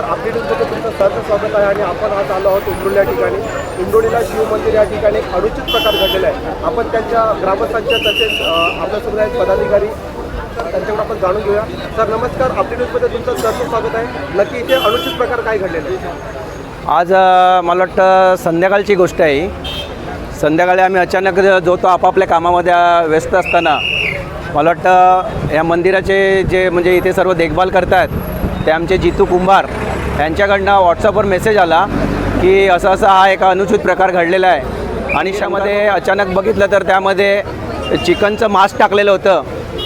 नमस्कार. आपली न्यूजमध्ये तुमचं सहर्ष स्वागत आहे आणि आपण आज आलो आहोत उमरोली या ठिकाणी. उमरोलीला शिवमंदिर या ठिकाणी एक अनुचित प्रकार घडलेला आहे. आपण त्यांच्या ग्रामस्थांच्या तसेच आपल्या आपल्यासोबत आहेत पदाधिकारी त्यांच्याकडून आपण जाणून घेऊया. सर नमस्कार. आपली न्यूजमध्ये तुमचं सहर्ष स्वागत आहे. नक्की इथे अनुचित प्रकार काय घडलेला आहे आज मला वाटतं संध्याकाळची गोष्ट आहे संध्याकाळी आम्ही अचानक जो तो आपापल्या कामामध्ये व्यस्त असताना मला वाटतं या मंदिराचे जे म्हणजे इथे सर्व देखभाल करतात ते आमचे जितू कुंभार यांच्याकडनं व्हॉट्सअपवर मेसेज आला की असं असं हा एक अनुचित प्रकार घडलेला आहे. आणि त्यामध्ये अचानक बघितलं तर त्यामध्ये चिकनचं मांस टाकलेलं होतं.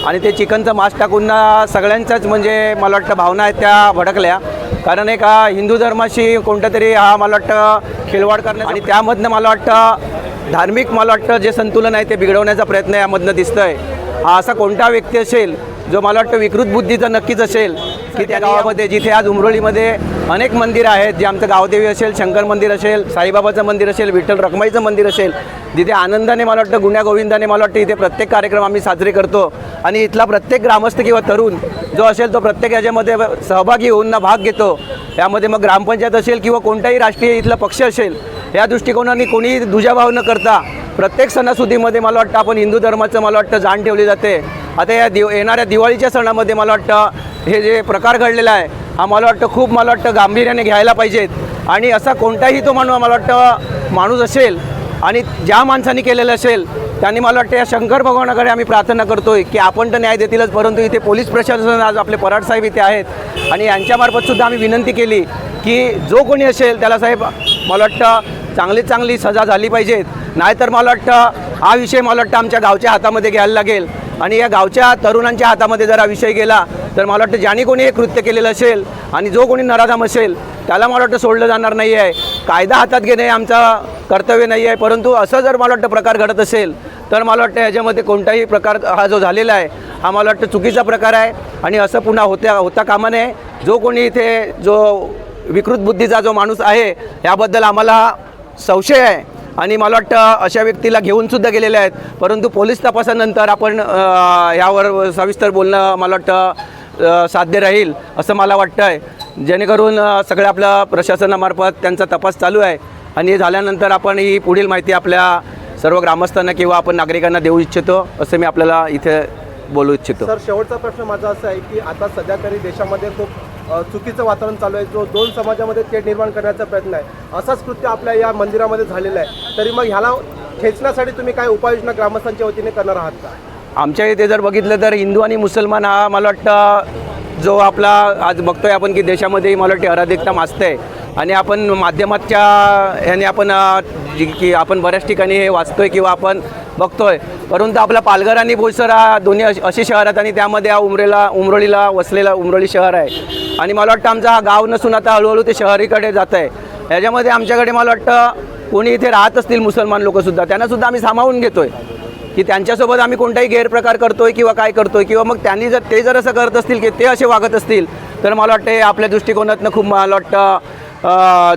आणि ते चिकनचं मांस टाकून सगळ्यांच्याच म्हणजे मला वाटतं भावना आहेत त्या भडकल्या. कारण एक हा हिंदू धर्माशी कोणतं तरी हा मला वाटतं खिलवाड करण्यात आणि त्यामधनं मला वाटतं धार्मिक मला वाटतं जे संतुलन आहे ते बिघडवण्याचा प्रयत्न यामधनं दिसतं आहे हा असा कोणता व्यक्ती असेल जो मला वाटतं विकृत बुद्धीचा नक्कीच असेल की त्या गावामध्ये जिथे आज उमरोलीमध्ये अनेक मंदिरं आहेत जे आमचं गावदेवी असेल शंकर मंदिर असेल साईबाबाचं मंदिर असेल विठ्ठल रखमाईचं मंदिर असेल जिथे आनंदाने मला वाटतं गुण्या गोविंदाने मला वाटतं इथे प्रत्येक कार्यक्रम आम्ही साजरे करतो. आणि इथला प्रत्येक ग्रामस्थ किंवा तरुण जो असेल तो प्रत्येक याच्यामध्ये सहभागी होऊन ना भाग घेतो. यामध्ये मग ग्रामपंचायत असेल किंवा कोणताही राष्ट्रीय इथला पक्ष असेल या दृष्टिकोनाने कोणीही दुजाभाव न करता प्रत्येक सणासुदीमध्ये मला वाटतं आपण हिंदू धर्माचं मला वाटतं जाण ठेवली जाते. आता या दिव येणाऱ्या दिवाळीच्या सणामध्ये मला वाटतं हे जे प्रकार घडलेला आहे हा मला वाटतं खूप मला वाटतं गांभीर्याने घ्यायला पाहिजेत. आणि असा कोणताही तो माणूस मला वाटतं माणूस असेल आणि ज्या माणसाने केलेलं असेल त्यांनी मला वाटतं या शंकर भगवानाकडे आम्ही प्रार्थना करतोय की आपण तर न्याय देतीलच परंतु इथे पोलीस प्रशासन आज आपले पराड साहेब इथे आहेत. आणि यांच्यामार्फतसुद्धा आम्ही विनंती केली की जो कोणी असेल त्याला साहेब मला वाटतं चांगली चांगली सजा झाली पाहिजेत. नाहीतर मला वाटतं हा विषय मला वाटतं आमच्या गावच्या हातामध्ये घ्यायला लागेल. आणि या गावच्या तरुणांच्या हातामध्ये जर हा विषय गेला तर मला वाटतं ज्याने कोणी हे कृत्य केलेलं असेल आणि जो कोणी नराधाम असेल त्याला मला वाटतं सोडलं जाणार नाही आहे कायदा हातात घेणे हे कर्तव्य नाही आहे परंतु असं जर मला वाटतं प्रकार घडत असेल तर मला वाटतं ह्याच्यामध्ये कोणताही प्रकार हा जो झालेला आहे हा मला वाटतं चुकीचा प्रकार आहे. आणि असं पुन्हा होत्या होता कामा नये. जो कोणी इथे जो विकृत बुद्धीचा जो माणूस आहे याबद्दल आम्हाला संशय आहे. आणि मला वाटतं अशा व्यक्तीला घेऊन सुद्धा गेलेले आहेत. परंतु पोलीस तपासानंतर आपण यावर सविस्तर बोलणं मला वाटतं साध्य राहील असं मला वाटतं आहे जेणेकरून सगळं आपलं प्रशासनामार्फत त्यांचा तपास चालू आहे. आणि झाल्यानंतर आपण ही पुढील माहिती आपल्या सर्व ग्रामस्थांना किंवा आपण नागरिकांना देऊ इच्छितो असं मी आपल्याला इथे बोलू इच्छितो. सर शेवटचा प्रश्न माझा असा आहे की आता सध्या तरी देशामध्ये खूप चुकीचं वातावरण चालू आहे. जो दोन समाजामध्ये तेढ निर्माण करण्याचा प्रयत्न आहे. असाच कृत्य आपल्या या मंदिरामध्ये झालेलं आहे. तरी मग ह्याला ठेचण्यासाठी तुम्ही काय उपाययोजना ग्रामस्थांच्या वतीने करणार आहात का? आमच्या इथे जर बघितलं तर हिंदू आणि मुसलमान हा मला वाटतं जो आपला आज बघतोय आपण की देशामध्ये मला वाटते अराधिकता माजते आणि आपण माध्यमाच्या ह्याने आपण जी की आपण बऱ्याच ठिकाणी हे वाचतोय किंवा आपण बघतोय. परंतु आपला पालघर आणि बोईसर हा दोन्ही असे शहर आहेत आणि त्यामध्ये हा उमरेला उमरोळीला वसलेला उमरोळी शहर आहे. आणि मला वाटतं आमचा हा गाव नसून आता हळूहळू ते शहरीकडे जात आहे ह्याच्यामध्ये आमच्याकडे मला वाटतं कोणी इथे राहत असतील मुसलमान लोकंसुद्धा त्यांनासुद्धा आम्ही सामावून घेतोय. की त्यांच्यासोबत आम्ही कोणताही गैरप्रकार करतोय किंवा काय करतोय किंवा मग त्यांनी जर ते जर असं करत असतील की ते असे वागत असतील तर मला वाटतं हे आपल्या दृष्टिकोनातनं खूप मला वाटतं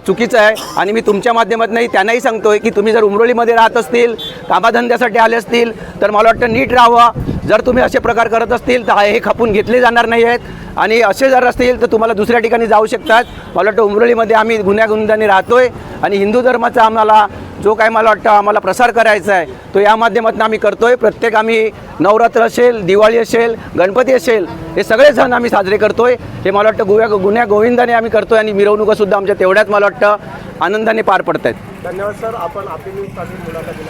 चुकीचं आहे. आणि मी तुमच्या माध्यमातूनही त्यांनाही सांगतो आहे की तुम्ही जर उमरोलीमध्ये राहत असतील कामाधंद्यासाठी आले असतील तर मला वाटतं नीट राहावं. जर तुम्ही असे प्रकार करत असतील तर हे खपून घेतले जाणार नाही आहेत. आणि असे जर असतील तर तुम्हाला दुसऱ्या ठिकाणी जाऊ शकतात. मला वाटतं उमरोलीमध्ये आम्ही गुण्यागुणताने राहतो आहे आणि हिंदू धर्माचा आम्हाला जो काय मला वाटतं आम्हाला प्रसार करायचा आहे तो या माध्यमातून आम्ही करतो आहे प्रत्येक आम्ही नवरात्र असेल दिवाळी असेल गणपती असेल हे सगळे सण आम्ही साजरे करतो आहे हे मला वाटतं गुव्या गुन्ह्या गोविंदाने आम्ही करतो आहे आणि मिरवणुकासुद्धा आमच्या तेवढ्याच मला वाटतं आनंदाने पार पडत आहेत धन्यवाद सर. आपण आपली मुलाखत